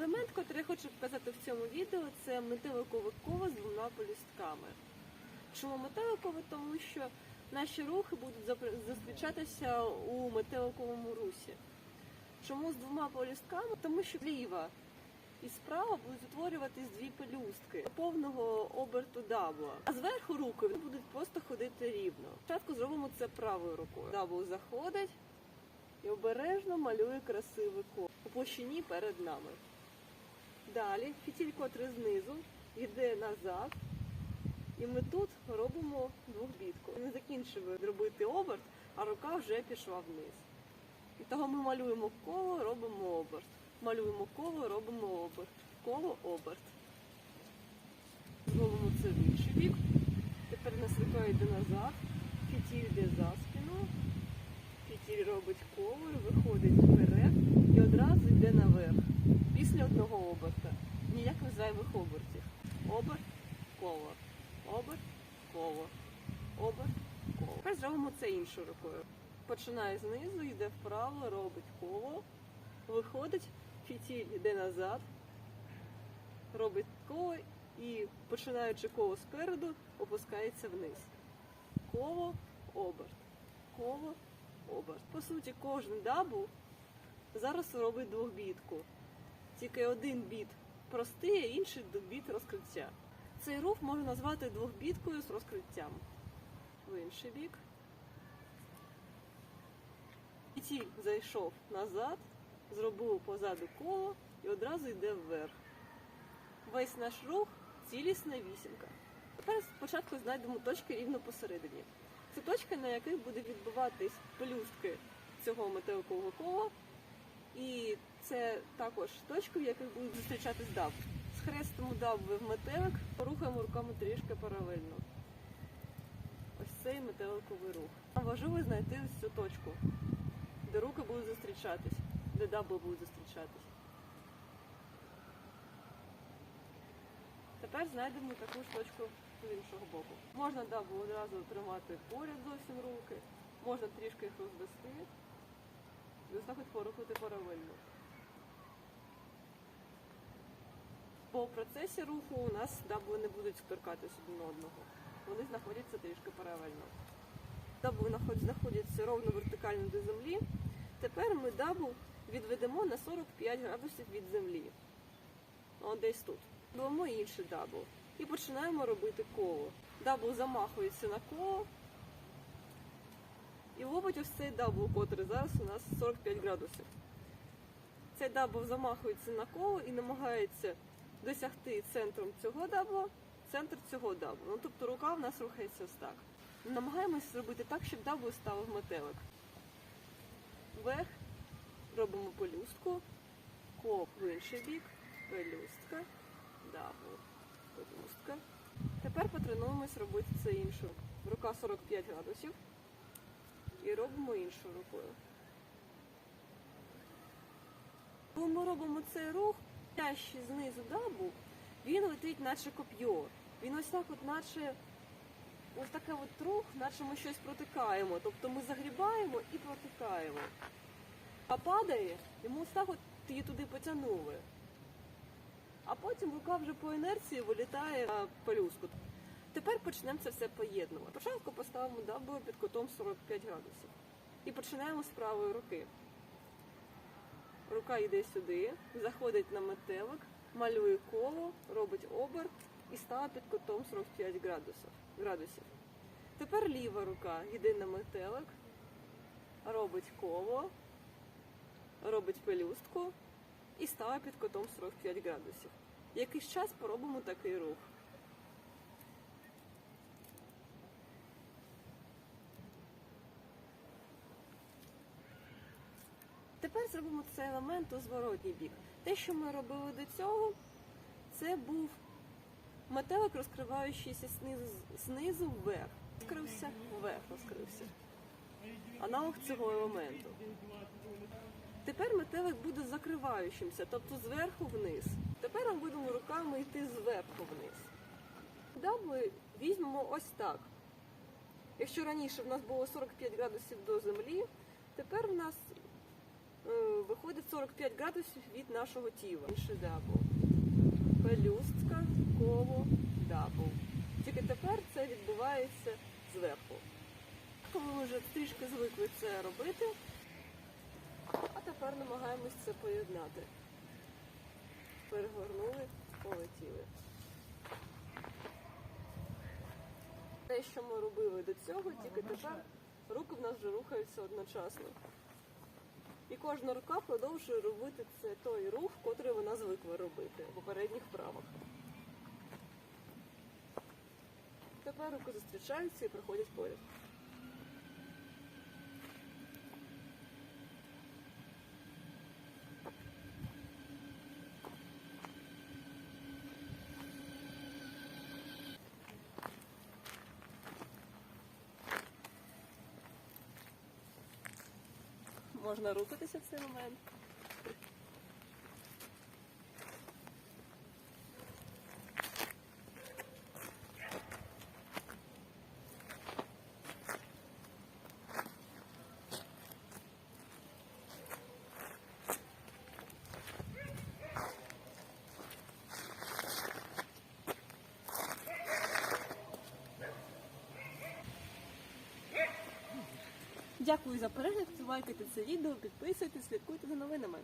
Елемент, який я хочу показати в цьому відео, це метеликове коло з двома полюстками. Чому метеликове? Тому що наші рухи будуть зустрічатися у метеликовому русі. Чому з двома полюстками? Тому що зліва і справа будуть утворюватись дві пелюстки повного оберту дабла. А зверху руки будуть просто ходити рівно. Спочатку зробимо це правою рукою. Дабл заходить і обережно малює красивий коло у площині перед нами. Далі фітіль, котрий знизу, йде назад, і ми тут робимо двохбітку. Не закінчили робити оберт, а рука вже пішла вниз. І того ми малюємо коло, робимо оберт. Малюємо коло, робимо оберт. Коло, оберт. Зробимо це в інший бік. Тепер нас рука йде назад, фітіль йде за спину, фітіль робить коло, виходить вперед одразу йде наверх. Після одного оберта. Ніяких зайвих обертів. Оберт, коло. Оберт, коло. Оберт, коло. Тепер зробимо це іншою рукою. Починає знизу, йде вправо, робить коло, виходить, фітіль йде назад, робить коло і починаючи коло спереду, опускається вниз. Коло, оберт. Коло, оберт. По суті, кожен дабл зараз робить двохбітку. Тільки один біт простий, а інший біт розкриття. Цей рух можна назвати двохбіткою з розкриттям. В інший бік. Фітіль зайшов назад, зробив позаду коло і одразу йде вверх. Весь наш рух цілісна вісімка. Тепер спочатку знайдемо точки рівно посередині. Це точки, на яких буде відбуватись пелюстки цього метеликового кола. І це також точки, в яких будуть зустрічатись дав. Схрестимо давби в метелик, порухаємо руками трішки паралельно. Ось цей метеликовий рух. Нам важливо знайти ось цю точку, де руки будуть зустрічатись, де давби будуть зустрічатись. Тепер знайдемо таку ж точку з іншого боку. Можна давбу одразу тримати поряд зовсім руки, можна трішки їх розвести. От порухати паралельно. По процесі руху у нас дабли не будуть торкатися один одного. Вони знаходяться трішки паралельно. Дабли знаходяться ровно вертикально до землі. Тепер ми дабл відведемо на 45 градусів від землі. О, десь тут. Робимо інший дабл. І починаємо робити коло. Дабл замахується на коло, і ловить ось цей дабл, котрий зараз у нас 45 градусів. Цей дабл замахується на коло і намагається досягти центром цього дабла, центр цього даблу. Ну, тобто рука в нас рухається ось так. Намагаємось зробити так, щоб дабл став в метелик. Вверх робимо пелюстку, коп в інший бік, пелюстка, дабл, пелюстка. Тепер потренуємось робити це іншою. Рука 45 градусів і робимо іншою рукою. Коли ми робимо цей рух, тяжчий знизу дабу, він летить наче коп'йо. Він ось так от наче ось таке от рух, наче ми щось протикаємо. Тобто ми загрібаємо і протикаємо. А падає, йому ось так от її туди потягнули. А потім рука вже по інерції вилітає на пелюстку. Тепер почнемо це все поєднувати. Спочатку поставимо дабу під кутом 45 градусів. І починаємо з правої руки. Рука йде сюди, заходить на метелик, малює коло, робить оберт і ставить під кутом 45 градусів. градусів. Тепер ліва рука йде на метелик, робить коло, робить пелюстку і ставить під кутом 45 градусів. Якийсь час поробимо такий рух. Тепер зробимо цей елемент у зворотній бік. Те, що ми робили до цього, це був метелик, розкриваючийся знизу, знизу вверх. Розкрився, вверх розкрився. Аналог цього елементу. Тепер метелик буде закриваючимся, тобто зверху вниз. Тепер ми будемо руками йти зверху вниз. Дабли візьмемо ось так. Якщо раніше в нас було 45 градусів до землі, тепер в нас виходить 45 градусів від нашого тіла. Інший дабл. Пелюстка, коло, дабл. Тільки тепер це відбувається зверху. Коли ми вже трішки звикли це робити, а тепер намагаємось це поєднати. Перегорнули, полетіли. Те, що ми робили до цього, тільки тепер руки в нас вже рухаються одночасно. Кожна рука продовжує робити це той рух, котрий вона звикла робити в попередніх вправах. Тепер руки зустрічаються і проходять поряд. Можна рухатися в цей момент. Дякую за перегляд. Лайкайте це відео, підписуйтесь, слідкуйте за новинами.